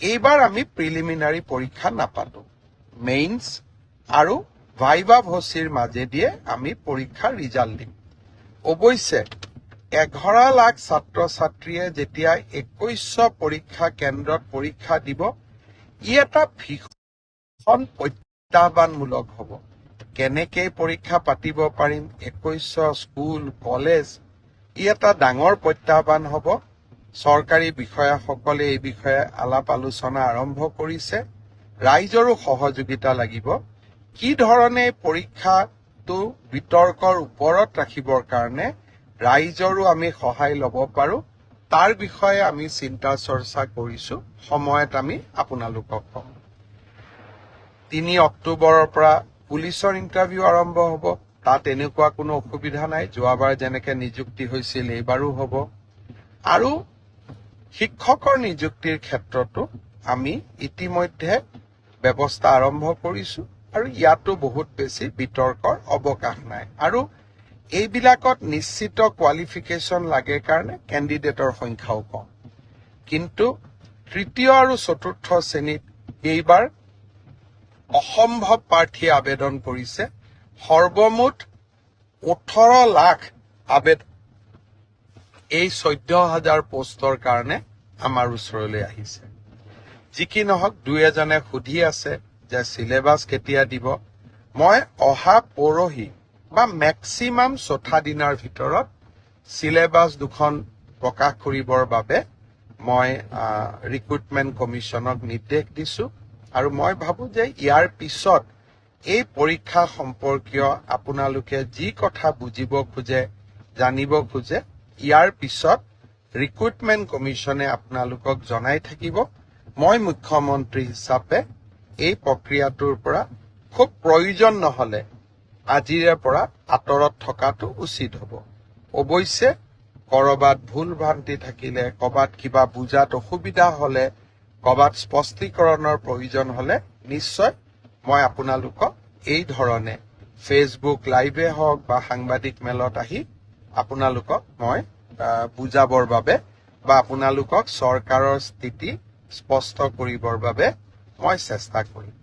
এইবাৰ আমি প্ৰিলিমিনাৰী পৰীক্ষা নাপাতো। মেইনছ আৰু ভাইভা ভচিৰ মাজেদিয়ে আমি পৰীক্ষাৰ ৰিজাল্ট দিম। অৱশ্যে এঘাৰ লাখ ছাত্ৰ ছাত্ৰীয়ে যেতিয়া একৈশ পৰীক্ষা কেন্দ্ৰত পৰীক্ষা দিব ই এটা ভীষণ প্ৰত্যাহ্বানমূলক হ'ব। কেনেকে পৰীক্ষা পাতিব পাৰিম একৈশ স্কুল কলেজ ই এটা ডাঙৰ প্ৰত্যাহ্বান হ'ব। চৰকাৰী বিষয়াসকলে এই বিষয়ে আলাপ আলোচনা আৰম্ভ কৰিছে। ৰাইজৰো সহযোগিতা লাগিব। কি ধৰণে পৰীক্ষাটো বিতৰ্কৰ ওপৰত ৰাখিবৰ কাৰণে ৰাইজৰো আমি সহায় ল'ব পাৰো তাৰ বিষয়ে আমি চিন্তা চৰ্চা কৰিছো। সময়ত আমি আপোনালোকক কম তিনি অক্টোবৰৰ পৰা পুলিচৰ ইণ্টাৰভিউ আৰম্ভ হ'ব। তাত এনেকুৱা কোনো অসুবিধা নাই। যোৱাবাৰ যেনেকে নিযুক্তি হৈছিল এইবাৰো হ'ব। আৰু শিক্ষকৰ নিযুক্তিৰ ক্ষেত্ৰতো আমি ইতিমধ্যে ব্যৱস্থা আৰম্ভ কৰিছো আৰু ইয়াতো বহুত বেছি বিতৰ্কৰ অৱকাশ নাই। আৰু এইবিলাকত নিশ্চিত কোৱালিফিকেশ্যন লাগে কাৰণে কেণ্ডিডেটৰ সংখ্যাও কম। কিন্তু তৃতীয় আৰু চতুৰ্থ শ্ৰেণীত এইবাৰ অসম্ভৱ প্ৰাৰ্থীয়ে আবেদন কৰিছে। সৰ্বমুঠ ওঠৰ লাখ আবেদন এই চৈধ্য হাজাৰ পোষ্টৰ কাৰণে আমাৰ ওচৰলৈ আহিছে। যি কি নহওক দুই এজনে সুধি আছে যে চিলেবাছ কেতিয়া দিব। মই অহা পৰহি বা মেক্সিমাম চৌঠা দিনৰ ভিতৰত চিলেবাছ দুখন প্ৰকাশ কৰিবৰ বাবে মই ৰিক্ৰুটমেণ্ট কমিশ্যনক নিৰ্দেশ দিছো আৰু মই ভাবো যে ইয়াৰ পিছত এই পৰীক্ষা সম্পৰ্কীয় আপোনালোকে যি কথা বুজিব খোজে জানিব খোজে ইয়াৰ পিছত ৰিক্ৰুটমেণ্ট কমিশ্যনে আপোনালোকক জনাই থাকিব। মই মুখ্যমন্ত্ৰী হিচাপে এই প্ৰক্ৰিয়াটোৰ পৰা খুব প্ৰয়োজন নহলে আজিৰে পৰা আঁতৰত থকাটো উচিত হ'ব। অৱশ্যে কৰবাত ভুল ভ্ৰান্তি থাকিলে কৰবাত কিবা বুজাত অসুবিধা হলে কৰবাত স্পষ্টীকৰণৰ প্ৰয়োজন হলে নিশ্চয় মই আপোনালোকক এই ধৰণে ফেচবুক লাইভে হওক বা সাংবাদিক মেলত আহি আপোনালোকক মই বুজাবৰ বাবে বা আপোনালোকক চৰকাৰৰ স্থিতি স্পষ্ট কৰিবৰ বাবে মই চেষ্টা কৰিম।